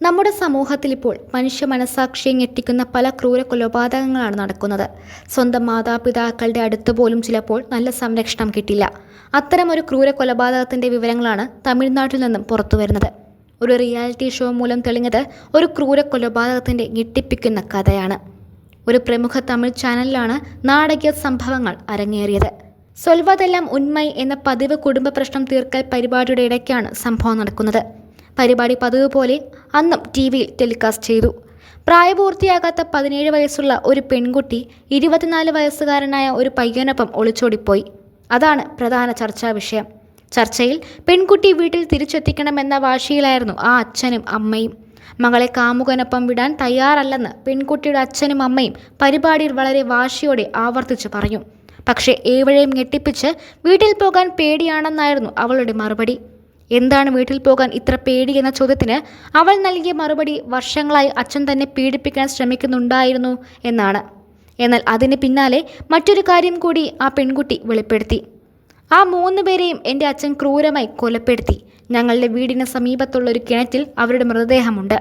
നമ്മുടെ സമൂഹത്തിൽ ഇപ്പോൾ മനുഷ്യ മനസാക്ഷിയെ ഞെട്ടിക്കുന്ന പല ക്രൂര കൊലപാതകങ്ങളാണ് നടക്കുന്നത്. സ്വന്തം മാതാപിതാക്കളുടെ അടുത്ത് പോലും ചിലപ്പോൾ നല്ല സംരക്ഷണം കിട്ടില്ല. അത്തരമൊരു ക്രൂര കൊലപാതകത്തിന്റെ വിവരങ്ങളാണ് തമിഴ്നാട്ടിൽ നിന്നും പുറത്തു വരുന്നത്. ഒരു റിയാലിറ്റി ഷോ മൂലം തെളിഞ്ഞത് ഒരു ക്രൂര കൊലപാതകത്തിന്റെ ഞെട്ടിപ്പിക്കുന്ന കഥയാണ്. ഒരു പ്രമുഖ തമിഴ് ചാനലിലാണ് നാടകീയ സംഭവങ്ങൾ അരങ്ങേറിയത്. സൊൽവതെല്ലാം ഉന്മൈ എന്ന പതിവ് കുടുംബ പ്രശ്നം തീർക്കൽ പരിപാടിയുടെ ഇടയ്ക്കാണ് സംഭവം നടക്കുന്നത്. പരിപാടി പതിവ് പോലെ അന്നും ടി വിയിൽ ടെലികാസ്റ്റ് ചെയ്തു. പ്രായപൂർത്തിയാകാത്ത പതിനേഴ് വയസ്സുള്ള ഒരു പെൺകുട്ടി ഇരുപത്തിനാല് വയസ്സുകാരനായ ഒരു പയ്യനൊപ്പം ഒളിച്ചോടിപ്പോയി. അതാണ് പ്രധാന ചർച്ചാ വിഷയം. ചർച്ചയിൽ പെൺകുട്ടി വീട്ടിൽ തിരിച്ചെത്തിക്കണമെന്ന വാശിയിലായിരുന്നു ആ അച്ഛനും അമ്മയും. മകളെ കാമുകനൊപ്പം വിടാൻ തയ്യാറല്ലെന്ന് പെൺകുട്ടിയുടെ അച്ഛനും അമ്മയും പരിപാടിയിൽ വളരെ വാശിയോടെ ആവർത്തിച്ചു പറഞ്ഞു. പക്ഷേ ഏവഴയും ഞെട്ടിപ്പിച്ച് വീട്ടിൽ പോകാൻ പേടിയാണെന്നായിരുന്നു അവളുടെ മറുപടി. എന്താണ് വീട്ടിൽ പോകാൻ ഇത്ര പേടി എന്ന ചോദ്യത്തിന് അവൾ നൽകിയ മറുപടി വർഷങ്ങളായി അച്ഛൻ തന്നെ പീഡിപ്പിക്കാൻ ശ്രമിക്കുന്നുണ്ടായിരുന്നു എന്നാണ്. എന്നാൽ അതിന് പിന്നാലെ മറ്റൊരു കാര്യം കൂടി ആ പെൺകുട്ടി വെളിപ്പെടുത്തി. ആ മൂന്ന് പേരെയും എന്റെ അച്ഛൻ ക്രൂരമായി കൊലപ്പെടുത്തി. ഞങ്ങളുടെ വീടിന് സമീപത്തുള്ള ഒരു കിണറ്റിൽ അവരുടെ മൃതദേഹമുണ്ട്.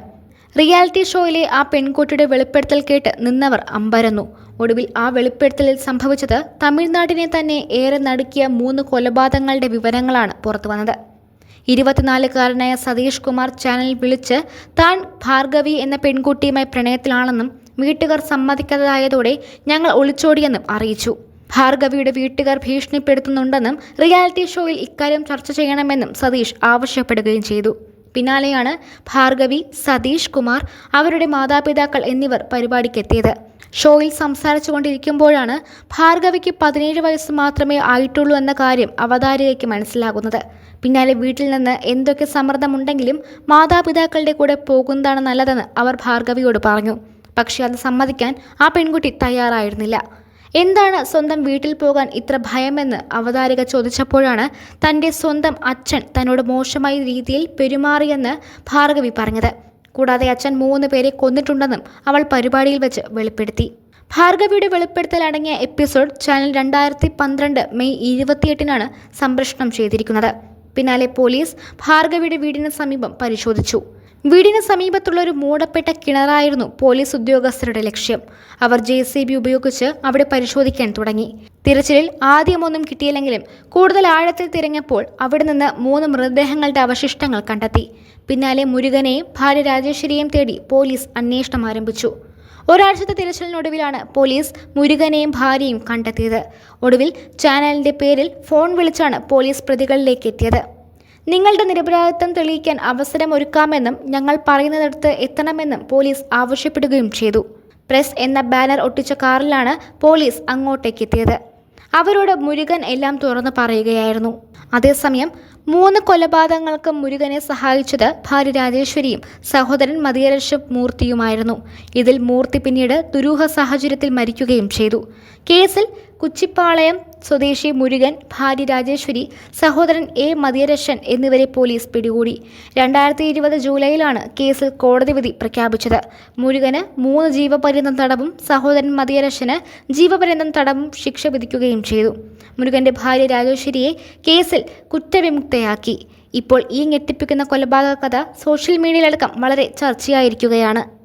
റിയാലിറ്റി ഷോയിലെ ആ പെൺകുട്ടിയുടെ വെളിപ്പെടുത്തൽ കേട്ട് നിന്നവർ അമ്പരന്നു. ഒടുവിൽ ആ വെളിപ്പെടുത്തലിൽ സംഭവിച്ചത് തമിഴ്നാടിനെ തന്നെ ഏറെ നടുക്കിയ മൂന്ന് കൊലപാതകങ്ങളുടെ വിവരങ്ങളാണ് പുറത്തു വന്നത് ഇരുപത്തിനാലുകാരനായ സതീഷ് കുമാർ ചാനലിൽ വിളിച്ച് താൻ ഭാർഗവി എന്ന പെൺകുട്ടിയുമായി പ്രണയത്തിലാണെന്നും വീട്ടുകാർ സമ്മതിക്കാതായതോടെ ഞങ്ങൾ ഒളിച്ചോടിയെന്നും അറിയിച്ചു. ഭാർഗവിയുടെ വീട്ടുകാർ ഭീഷണിപ്പെടുത്തുന്നുണ്ടെന്നും റിയാലിറ്റി ഷോയിൽ ഇക്കാര്യം ചർച്ച ചെയ്യണമെന്നും സതീഷ് ആവശ്യപ്പെടുകയും ചെയ്തു. പിന്നാലെയാണ് ഭാർഗവി സതീഷ് കുമാർ അവരുടെ മാതാപിതാക്കൾ എന്നിവർ പരിപാടിക്കെത്തിയത്. ഷോയിൽ സംസാരിച്ചു സംസാരിച്ചുകൊണ്ടിരിക്കുമ്പോഴാണ് ഭാർഗവിക്ക് പതിനേഴ് വയസ്സ് മാത്രമേ ആയിട്ടുള്ളൂ എന്ന കാര്യം അവതാരികയ്ക്ക് മനസ്സിലാകുന്നത്. പിന്നാലെ വീട്ടിൽ നിന്ന് എന്തൊക്കെ സമ്മർദ്ദമുണ്ടെങ്കിലും മാതാപിതാക്കളുടെ കൂടെ പോകുന്നതാണ് നല്ലതെന്ന് അവർ ഭാർഗവിയോട് പറഞ്ഞു. പക്ഷേ അത് സമ്മതിക്കാൻ ആ പെൺകുട്ടി തയ്യാറായിരുന്നില്ല. എന്താണ് സ്വന്തം വീട്ടിൽ പോകാൻ ഇത്ര ഭയമെന്ന് അവതാരിക ചോദിച്ചപ്പോഴാണ് തന്റെ സ്വന്തം അച്ഛൻ തന്നോട് മോശമായ രീതിയിൽ പെരുമാറിയെന്ന് ഭാർഗവി പറഞ്ഞത്. കൂടാതെ അച്ഛൻ മൂന്ന് പേരെ കൊന്നിട്ടുണ്ടെന്നും അവൾ പരിപാടിയിൽ വെച്ച് വെളിപ്പെടുത്തി. ഭാർഗവിയുടെ വെളിപ്പെടുത്തൽ അടങ്ങിയ എപ്പിസോഡ് ചാനൽ രണ്ടായിരത്തി പന്ത്രണ്ട് മെയ് ഇരുപത്തിയെട്ടിനാണ് സംപ്രേഷണം ചെയ്തിരിക്കുന്നത്. പിന്നാലെ പോലീസ് ഭാർഗവിയുടെ വീടിന് സമീപം പരിശോധിച്ചു. വീടിന് സമീപത്തുള്ള ഒരു മൂടപ്പെട്ട കിണറായിരുന്നു പോലീസ് ഉദ്യോഗസ്ഥരുടെ ലക്ഷ്യം. അവർ ജെ സി ബി ഉപയോഗിച്ച് അവിടെ പരിശോധിക്കാൻ തുടങ്ങി. തിരച്ചിലിൽ ആദ്യമൊന്നും കിട്ടിയില്ലെങ്കിലും കൂടുതൽ ആഴത്തിൽ തിരഞ്ഞപ്പോൾ അവിടെ നിന്ന് മൂന്ന് മൃതദേഹങ്ങളുടെ അവശിഷ്ടങ്ങൾ കണ്ടെത്തി. പിന്നാലെ മുരുകനെയും ഭാര്യ രാജേശ്വരിയെയും തേടി പോലീസ് അന്വേഷണം ആരംഭിച്ചു. ഒരാഴ്ചത്തെ തിരച്ചിലിനൊടുവിലാണ് പോലീസ് മുരുകനെയും ഭാര്യയും കണ്ടെത്തിയത്. ഒടുവിൽ ചാനലിന്റെ പേരിൽ ഫോൺ വിളിച്ചാണ് പോലീസ് പ്രതികളിലേക്ക് എത്തിയത്. നിങ്ങളുടെ നിരപരാധിത്വം തെളിയിക്കാൻ അവസരം ഒരുക്കാമെന്നും ഞങ്ങൾ പറയുന്നിടത്ത് എത്തണമെന്നും പോലീസ് ആവശ്യപ്പെടുകയും ചെയ്തു. പ്രസ് എന്ന ബാനർ ഒട്ടിച്ച കാറിലാണ് പോലീസ് അങ്ങോട്ടേക്ക് എത്തിയത് അവരോട് മുരുകൻ എല്ലാം തുറന്നു പറയുകയായിരുന്നു. അതേസമയം മൂന്ന് കൊലപാതകങ്ങൾക്ക് മുരുകനെ സഹായിച്ചത് ഭാര്യ രാജേശ്വരിയും സഹോദരൻ മതിയരശ മൂർത്തിയുമായിരുന്നു. ഇതിൽ മൂർത്തി പിന്നീട് ദുരൂഹ സാഹചര്യത്തിൽ മരിക്കുകയും ചെയ്തു. കേസിൽ കുച്ചിപ്പാളയം സ്വദേശി മുരുകൻ ഭാര്യ രാജേശ്വരി സഹോദരൻ എ മതിയരശൻ എന്നിവരെ പോലീസ് പിടികൂടി. രണ്ടായിരത്തി ഇരുപത് ജൂലൈയിലാണ് കേസിൽ കോടതി വിധി പ്രഖ്യാപിച്ചത്. മുരുകന് മൂന്ന് ജീവപര്യന്തം തടവും സഹോദരൻ മതിയരശന് ജീവപര്യന്തം തടവും ശിക്ഷ വിധിക്കുകയും ചെയ്തു. മുരുകന്റെ ഭാര്യ രാജേശ്വരിയെ കേസിൽ കുറ്റവിമുക്തയാക്കി. ഇപ്പോൾ ഈ ഞെട്ടിപ്പിക്കുന്ന കൊലപാതക കഥ സോഷ്യൽ മീഡിയയിലടക്കം വളരെ ചർച്ചയായിരിക്കുകയാണ്.